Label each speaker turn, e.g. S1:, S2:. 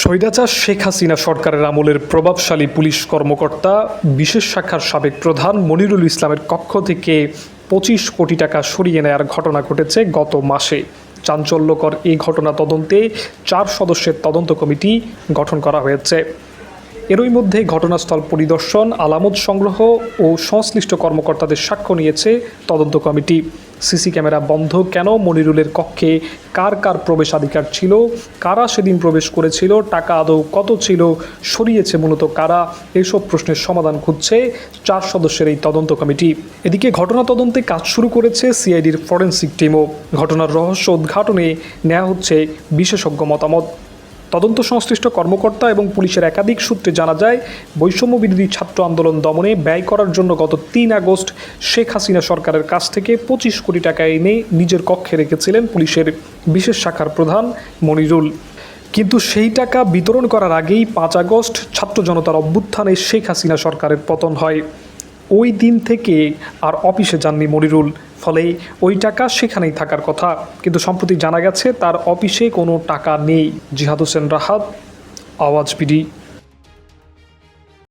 S1: স্বৈরাচার শেখ হাসিনা সরকারের আমলের প্রভাবশালী পুলিশ কর্মকর্তা, বিশেষ শাখার সাবেক প্রধান মনিরুল ইসলামের কক্ষ থেকে পঁচিশ কোটি টাকা সরিয়ে নেয়ার ঘটনা ঘটেছে গত মাসে। চাঞ্চল্যকর এই ঘটনা তদন্তে চার সদস্যের তদন্ত কমিটি গঠন করা হয়েছে। এরই মধ্যে ঘটনাস্থল পরিদর্শন, আলামত সংগ্রহ ও সংশ্লিষ্ট কর্মকর্তাদের সাক্ষ্য নিয়েছে তদন্ত কমিটি। সিসি ক্যামেরা বন্ধ কেন? মনিরুলের কক্ষে কার কার প্রবেশাধিকার ছিল? কারা সেদিন প্রবেশ করেছিল? টাকা আদৌ কত ছিল? সরিয়েছে মূলত কারা? এইসব প্রশ্নের সমাধান খুঁজছে চার সদস্যের এই তদন্ত কমিটি। এদিকে ঘটনা তদন্তে কাজ শুরু করেছে সিআইডির ফরেন্সিক টিমও। ঘটনার রহস্য উদ্ঘাটনে নেওয়া হচ্ছে বিশেষজ্ঞ মতামত। তদন্ত সংশ্লিষ্ট কর্মকর্তা এবং পুলিশের একাধিক সূত্রে জানা যায় বৈষম্য বিরোধী ছাত্র আন্দোলন দমনে ব্যয় করার জন্য গত তিন আগস্ট শেখ হাসিনা সরকারের কাছ থেকে পঁচিশ কোটি টাকা এনে নিজের কক্ষে রেখেছিলেন পুলিশের বিশেষ শাখার প্রধান মনিরুল। কিন্তু সেই টাকা বিতরণ করার আগেই পাঁচ আগস্ট ছাত্র জনতার অভ্যুত্থানে শেখ হাসিনা সরকারের পতন হয়। ওই দিন থেকে আর অফিসে যাননি মনিরুল। ফলে ওই টাকা সেখানেই থাকার কথা। কিন্তু সম্প্রতি জানা গেছে, তার অফিসে কোনো টাকা নেই। জিহাদ হোসেন রাহাত, আওয়াজ পিডি